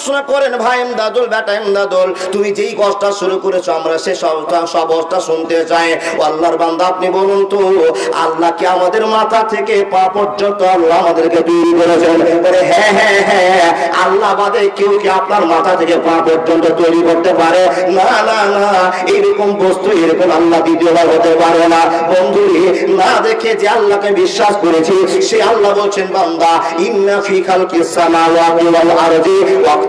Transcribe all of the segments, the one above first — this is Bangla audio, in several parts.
প্রশ্ন করেন ভাই এমদাদুল বেটা এমদাদুল তুমি যেই কষ্টটা শুরু করেছ, আমরা সে সব অবস্থা শুনতে চাই। ও আল্লাহর বান্দা, আপনি বলুন তো, আল্লাহ কি আমাদের মাথা থেকে পা পর্যন্ত আল্লাহ আমাদেরকে তৈরি করেছেন? হ্যাঁ হ্যাঁ হ্যাঁ আল্লাহ বাদে কেউ কি আপনার মাথা থেকে পা পর্যন্ত তৈরি করতে পারে? না না না, এরকম বস্তু, এরকম আল্লাহ দ্বিতীয়বার হতে পারে না। বন্ধুরি না দেখে যে আল্লাহকে বিশ্বাস করেছি, সে আল্লাহ বলছেন, বান্দা, ইন্না ফি খালকিস সামাওয়াতি ওয়াল আরদি ওয়াক্তিলাফিল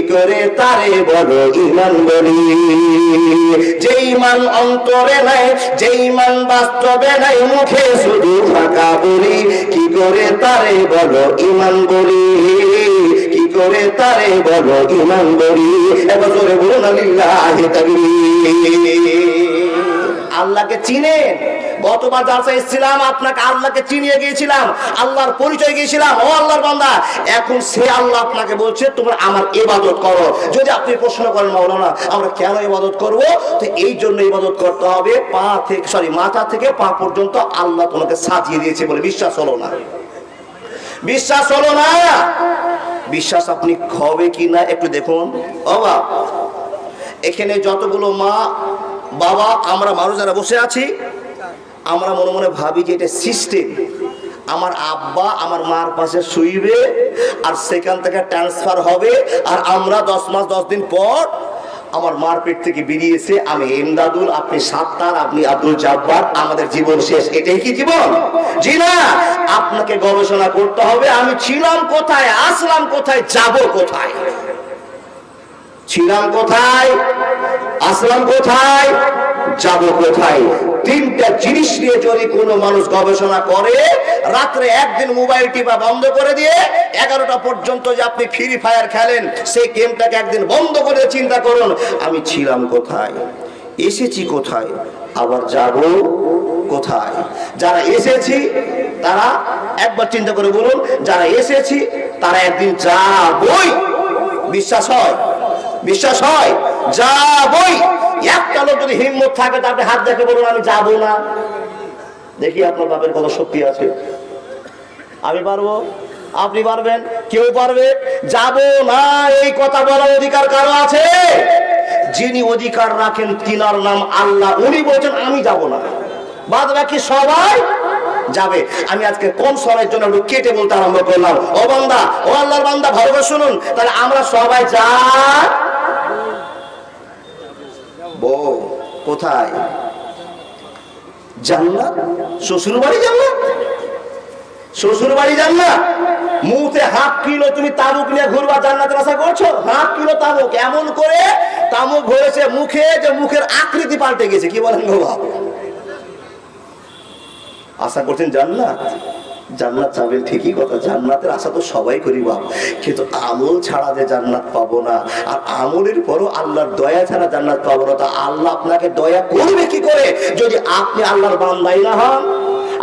করে তারে বলো ইমান বলি? যেই মান অন্তরে নাই, যেই মান বাস্তবে নাই, মুখে শুধু ফাঁকা বলি। কি করে তারে বলো ইমান বলি? কি করে তারে বলো ইমান বলি? এবার জোরে বলুন তাকবীর। আল্লাহকে চিনেন? গতবার যার এসেছিলাম আপনাকে আল্লাহকে চিনিয়ে গিয়েছিলাম, আল্লাহর পরিচয় গিয়েছিলাম। ও আল্লাহর বান্দা। এখন সে আল্লাহ আপনাকে বলছে, তোমরা আমার ইবাদত করো। যদি আপনি প্রশ্ন করেন মাওলানা আমরা কেন ইবাদত করব? তো এই জন্য ইবাদত করতে হবে, পা থেকে সরি মাথা থেকে পা পর্যন্ত আল্লাহ তোমাকে সাজিয়ে দিয়েছে বলে বিশ্বাস হলো না। বিশ্বাস হলো না। বিশ্বাস আপনি হবে কি না, একটু দেখুন। বাবা, এখানে যতগুলো মা, বাবা, আমরা মানুষ যারা বসে আছি আমরা মনে মনে ভাবি যে এটা সিস্টেম আমার আব্বা আমার মার পাশে শুইবে আর সেখান থেকে ট্রান্সফার হবে আর আমরা দশ মাস, দশ দিন পর আমার মার পেট থেকে বেরিয়েছে। আমি এমদাদুল আপনি সাত্তার, আপনি আব্দুল জাব্বার, আমাদের জীবন শেষ। এটাই কি জীবন? জি না, আপনাকে গবেষণা করতে হবে। আমি ছিলাম কোথায়? আসলাম কোথায়? যাব কোথায়? ছিলাম কোথায়? আসলাম কোথায়? যাব কোথায়? তিনটা জিনিস নিয়ে যদি কোনো মানুষ গবেষণা করে, রাত্রে একদিন মোবাইল টিপা বন্ধ করে দিয়ে এগারোটা পর্যন্ত যে আপনি ফ্রি ফায়ার খেলেন, সেই গেমটাকে একদিন বন্ধ করে চিন্তা করুন, আমি ছিলাম কোথায়? এসেছি কোথায়? আবার যাব কোথায়? যারা এসেছি, তারা একবার চিন্তা করে বলুন, যারা এসেছি, তারা একদিন যাবই। বিশ্বাস হয়? বিশ্বাস হয়? যাবই। একটা যদি হিম্মত থাকে তাতে হাত দেখে বলুন, আমি যাব না। দেখি আপনার বাপের কত শক্তি আছে। আমি পারব? আপনি পারবেন? কেউ পারবে? যাব না, এই কথা বলার অধিকার কারও আছে? যিনি অধিকার রাখেন, তিনার নাম আল্লাহ। উনি বলছেন, আমি যাব না। বাদ বাকি সবাই যাবে। আমি আজকে কোন সময়ের জন্য কেটে বলতে আরম্ভ করলাম। ও বান্দা, ও আল্লাহর বান্দা, ভালো শুনুন। তাহলে আমরা সবাই যা কোথায়? হাফ কিলো তুমি নিয়ে ঘুরবা আশা করছ? হাফ কিলো এমন করে তামুক মুখে যে মুখের আকৃতি পাল্টে গেছে। কি বলেন বাপ আশা করছেন জান্নাত? জান্নাত চাবেন ঠিকই কথা। জান্নাতের আশা তো সবাই করি, বাপ। কিন্তু আমল ছাড়া যে জান্নাত পাবো না, আর আমলের পরও আল্লাহর দয়া ছাড়া জান্নাত পাবো না, তা আল্লাহ আপনাকে দয়া করবে কি করে? যদি আপনি আল্লাহর বান্দাই না হন,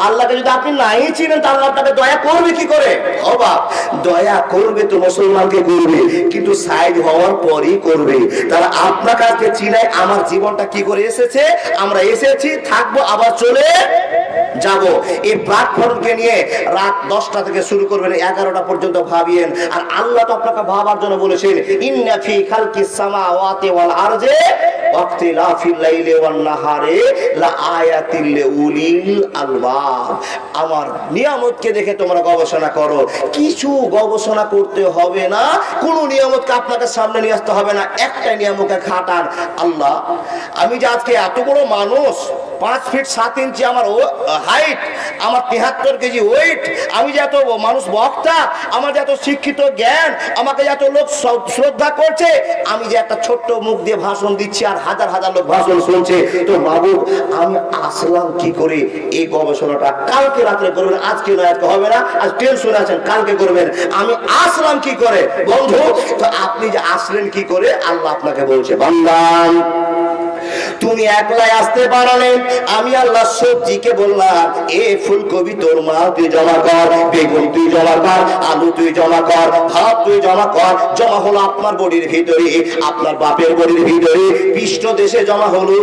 আল্লাহকে যদি আপনি নাই চিনেন তা আল্লাহ আপনাকে দয়া করবে কি করে? অবাক দয়া করবে তো মুসলমানকে করবে, কিন্তু সাইড হওয়ার পরই করবে। তারা আপনার কাছে চিনাই আমার জীবনটা কি করে এসেছে? আমরা এসেছি, থাকব, আবার চলে যাব। এই প্ল্যাটফর্মকে নিয়ে রাত দশটা থেকে শুরু করবেন, এগারোটা পর্যন্ত ভাবিয়েন। আর আল্লাহ তো আপনাকে ভাবার জন্য বলেছেন, ইন্না ফি খালকিস সামাওয়াতি ওয়াল আমার নিয়ামতকে দেখে তোমরা গবেষণা করো। কিছু গবেষণা করতে হবে না, কোন নিয়ামতকে আপনাকে সামনে নিয়ে আসতে হবে না। একটা নিয়ামকে খাটান আল্লাহ। আমি যে আজকে এত বড় মানুষ পাঁচ ফিট সাত ইঞ্চি আমার হাইট আমার তিহাত্তর কেজি ওয়েট আমি যে এত মানুষ বক্তা, আমার যে এত শিক্ষিত জ্ঞান, আমাকে যে এত লোক শ্রদ্ধা করছে, আমি যে একটা ছোট্ট মুখ দিয়ে ভাষণ দিচ্ছি আর হাজার হাজার লোক ভাষণ শুনছে, তো বাবু, আমি আসলাম কি করে? এই গবেষণাটা কালকে রাত্রে করবেন, আজকে নয়, আজকে হবে না, আজ টেনশন আছেন, কালকে করবেন। আমি আসলাম কি করে? বন্ধু, তো আপনি যে আসলেন কি করে? আল্লাহ আপনাকে বলছে বান্দান তুমি একলাই আসতে পারলে? আমি আল্লাহ সবজিকে বললাম, এ ফুলকপি তোর মা, তুই জমা কর, বেগুন তুই জমা কর, আলু তুই জমা কর, ভাত তুই জমা কর, জমা হলো আপনার বডির ভিতরে, আপনার বাপের বডির ভিতরে পৃষ্ঠ দেশে জমা হলো,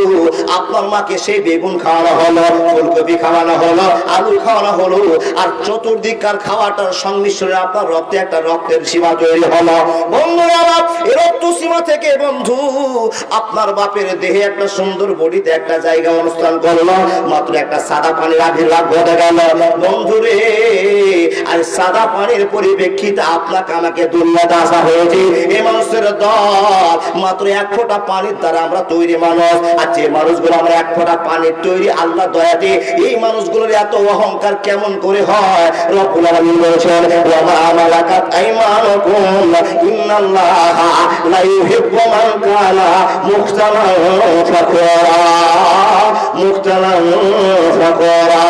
আপনার মাকে সেই বেগুন খাওয়ানো হলো, ফুলকপি খাওয়ানো হলো, আলু খাওয়ানো হলো, আর চতুর্দিককার খাওয়াটার সংমিশ্রণে আপনার রক্তে একটা রক্তের সীমা তৈরি হলো। বন্ধুরা আমার এই রক্ত সীমা থেকে বন্ধু, আপনার বাপের দেহে একটা সুন্দর বডিতে একটা জায়গা অনুষ্ঠান করল, মাত্র একটা সাদা পানির আবির্ভাব ঘটে গেল। বন্ধুরে, আর সাদা পানির পরিপ্রেক্ষিতে আপনাকে আমাকে দুনিয়াতে আসা হয়েছে। এই মানুষের দল, মাত্র এক ফোঁটা পানির দ্বারা আমরা তৈরি মানুষ। আর যে মানুষগুলো আমরা এক ফোঁটা পানির তৈরি আল্লাহ দয়াতে, এই মানুষগুলোর এত অহংকার কেমন করে হয়? রব্বুল আলামিন বলেছেন ওয়া মা ফাকুরা ফাকুরা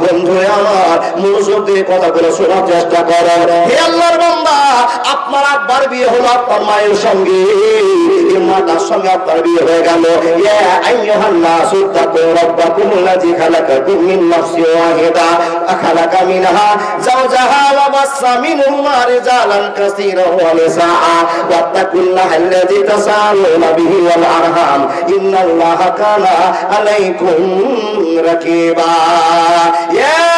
বন্ধু আমার মনোযোগ দিয়ে কথাগুলো শোনার চেষ্টা আল্লাহর বান্দা আপনার আব্বার বিয়ে হলো আপনার মায়ের সঙ্গে। মাতার সঙ্গে আপনার বিয়ে হয়ে গেল। ইন্নাল্লাহা কানা আলাইকুম রাকিবা। ইয়া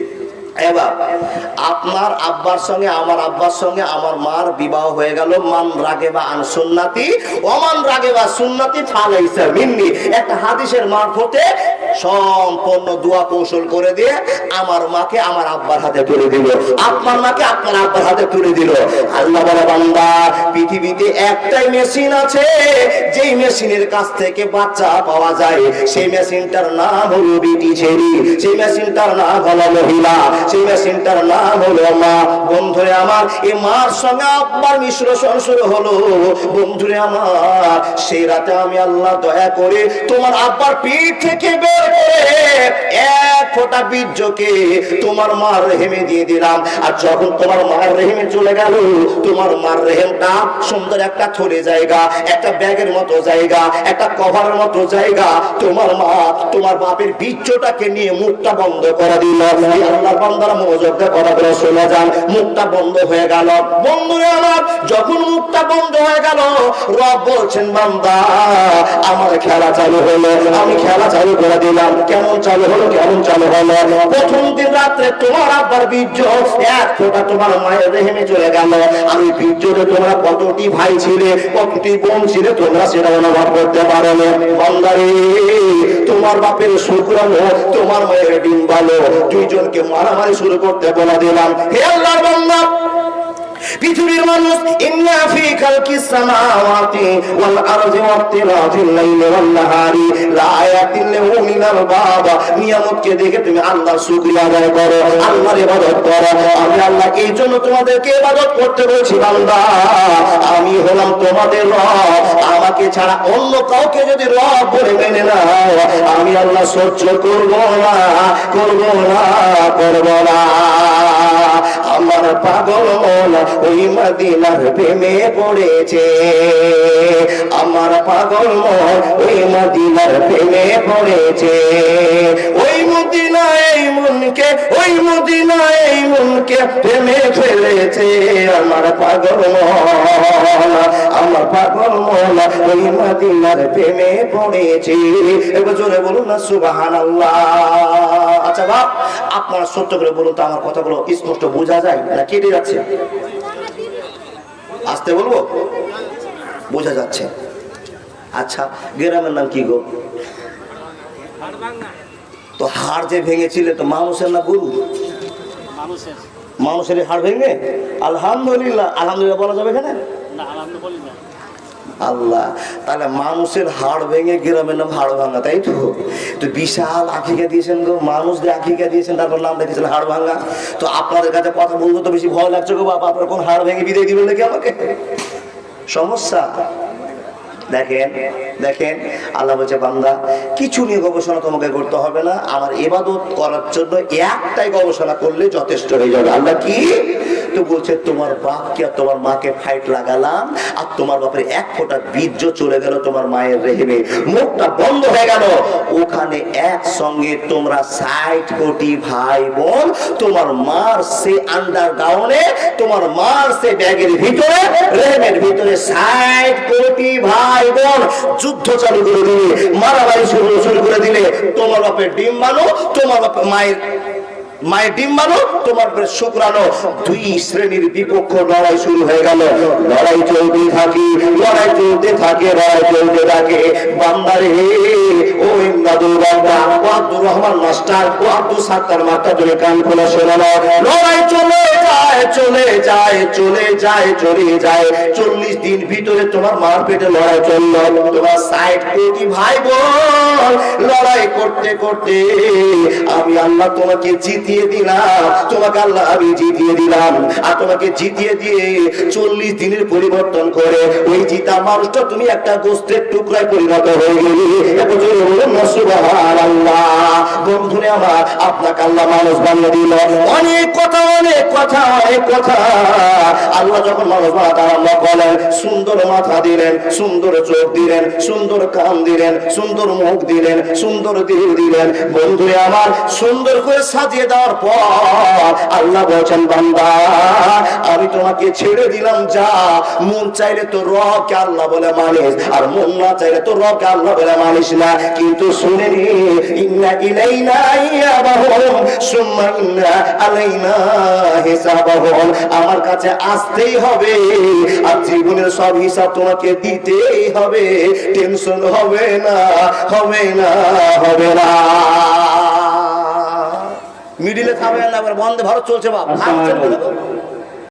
আপনার আব্বার সঙ্গে, আমার আব্বার সঙ্গে আমার মার বিবাহ হয়ে গেল। মান রাগে বা আন সুন্নাতি, অমান রাগে বা সুন্নাতি ফালাইসা মিন্নি। একটা হাদিসের মারফতে সম্পূর্ণ দোয়া কৌশল করে দিয়ে আমার মাকে আমার আব্বার হাতে তুলে দিল। আপনার মাকে আপনার আব্বার হাতে তুলে দিল। আল্লাহ বলে, বান্দা, পৃথিবীতে একটাই মেশিন আছে। যেই মেশিনের কাছ থেকে বাচ্চা পাওয়া যায়, সেই মেশিনটার নাম হলো বিটি ছেড়ি। সেই মেশিনটার নাম হলো মহিলা। সেই মেশিনটার নাম হলো মা বন্ধুরে আমার এই মার সঙ্গে আব্বার মিশ্রণ শুরু হলো। বন্ধুরে আমার, সেই রাতে আমি আল্লাহ দয়া করে তোমার আব্বার পিঠ থেকে বের করে এক ফোঁটা বীর্যকে তোমার মার রেহেমে দিয়ে দিলাম। আর যখন তোমার মার রেহেমে চলে গেল, তোমার মার রেহেমটা সুন্দর একটা থলে জায়গা, একটা ব্যাগের মতো জায়গা, একটা কভারের মতো জায়গা। তোমার মা, তোমার বাপের বীর্যটাকে নিয়ে মুখটা বন্ধ করে দিল। আল্লাহর বান্দারা মনোযোগ দিয়ে কথাগুলো শুনে যান। মুখটা বন্ধ হয়ে গেল। বন্ধুরে আমার, যখন মুখটা বন্ধ হয়ে গেল, রব বলছেন, বান্দা, আমার খেলা চালু হলো। আমি খেলা চালু করে দিলাম। কেমন চালু হলো, কেমন চালু প্রথম দিন রাত্রে তোমার আব্বার বীর্য এক তোমার মায়ের রেহেমে চলে গেল। তোমরা কতটি ভাই ছিলে, কতটি বোন ছিলে, তোমরা সেটা অনুভব করতে পারো না। তোমার বাপের শুক্রাণু তোমার মায়ের ডিম দুইজনকে মারামারি শুরু করতে বলে দিলাম। হে আল্লাহর বান্দা পৃথিবীর মানুষ, ইন্না ফি খালকিস সামাওয়াতি ওয়াল আরদি ওয়াক্তিলাফিল লাইলি ওয়ান নাহারি। লাআয়াতিন লিউলিল আলবাব নিয়ামতকে দেখে তুমি আল্লাহর শুকরিয়া আদায় করো, আল্লাহর ইবাদত করো। আমি আল্লাহ, এই জন্য তোমাদেরকে ইবাদত করতে বলছি, বান্দা। আমি হলাম তোমাদের রব। আমাকে ছাড়া অন্য কাউকে যদি রব বলে মেনে নাও, আমি আল্লাহ সহ্য করব না করব না করব না। আমার পাগল ওই মদিনার প্রেমে পড়েছে। আমার পাগল মন ওই মদিনার প্রেমে পড়েছে। ওই মদিনা এই মনকে, ওই মদিনা এই মনকে প্রেমে ফেলেছে। আমার পাগল মন, আমার পাগল মন ওই মদিনার প্রেমে পড়েছে। এবার জোরে বলুন না সুবাহান আচ্ছা বাপ, আপনারা সত্য করে বলুন তো আমার কথাগুলো স্পষ্ট বোঝা যায় না কেটে যাচ্ছে? আসতে বলব? বোঝা যাচ্ছে। আচ্ছা গ্রামের নাম কি গো? তো হাড় যে ভেঙেছিল তো মানুষের না গরু? মানুষের। হাড় ভেঙে? আলহামদুলিল্লাহ। আলহামদুলিল্লাহ বলা যাবে এখানে? না না। আল্লাহ তাহলে মানুষের হাড় ভেঙে গ্রামের নাম হাড় ভাঙা, তাই তো? তো বিশাল আখিকা দিয়েছেন গো, মানুষ দিয়ে আখিকা দিয়েছেন, তারপর নাম দেখেছেন হাড় ভাঙা। তো আপনাদের কাছে কথা বলতে তো বেশি ভয় লাগছে গো বাবা, আপনার কোন হাড় ভেঙে বিদায় দিবেন নাকি আমাকে? সমস্যা? দেখেন দেখেন, আল্লাহ বলছে, বান্দা, কিছু নিয়ে গবেষণা তোমাকে করতে হবে না, আমার এবাদত করার জন্য একটাই গবেষণা করলে যথেষ্ট হয়ে যাবে। আল্লাহ কি? তো বলছে, তোমার বাপকে আর তোমার মাকে ফাইট লাগালাম, আর তোমার বাপের এক ফোঁটা বীর্য চলে গেল তোমার মায়ের রেহেমে মুখটা বন্ধ হয়ে গেল। ওখানে একসঙ্গে তোমরা ষাট কোটি ভাই বোন তোমার মার সে আন্ডারগ্রাউন্ডে তোমার মার সে ব্যাগের ভিতরে রেহেমের ভিতরে ষাট কোটি ভাই বোন যুদ্ধ চালু করে দিলে, মারামারি শুরু শুরু করে দিলে। তোমার বাপের ডিম মানো তোমার বাপের মায়ের মায়ের ডিম মানো তোমার শুক্রানো দুই শ্রেণির বিপক্ষ লড়াই শুরু হয়ে গেল। লড়াই চলতে থাকে, লড়াই চলতে থাকে, লড়াই চলতে থাকে। বান্দারে ও ইমদাদুল বান্দা, ও আব্দুর রহমান মাস্টার, ও আব্দুল সাত্তার মাস্টার তুমি কান খোলা শোনো না। লড়াই চলে যায় চলে যায় চলে যায় চলে যায়। চল্লিশ দিন ভিতরে তোমার মার পেটে লড়াই চলল। তোমার সাইড কোটি ভাই বোন লড়াই করতে করতে আমি আল্লাহ তোমাকে জিতিয়ে দিলাম, তোমাকে আল্লাহ আমি জিতিয়ে দিলাম। আর তোমাকে জিতিয়ে দিয়ে চল্লিশ দিনের পরিবর্তন করে ওই জিতা মানুষটা তুমি একটা গোস্তের টুকরায় পরিণত হয়ে গেলি। বন্ধুরে আমার, আপনাকে আল্লাহ মানুষ বানিয়ে দিল। অনেক কথা অনেক কথা অনেক কথা। আল্লাহ যখন মানুষ সুন্দর মাথা দিলেন, সুন্দর চোখ দিলেন, সুন্দর কান দিলেন, সুন্দর মুখ দিলেন, সুন্দর দিল দিলেন। বন্ধুরে আমার, সুন্দর করে সাজিয়ে দেওয়ার পর আল্লাহ বলছেন, বান্দা, আমি তোমাকে ছেড়ে দিলাম, যা। মন চাইলে তো রবকে আল্লাহ বলে মানিস, আর মন না চাইলে তো রবকে আল্লাহ বলে মানিস না। কিন্তু শুনে ইন্না ইলাইনা আমার কাছে আসতেই হবে, আর জীবনের সব হিসাব তোমাকে দিতেই হবে। টেনশন হবে না হবে না হবে না। মিডিলে থাকবে না আবার বন্ধে ভারত চলছে বাপ।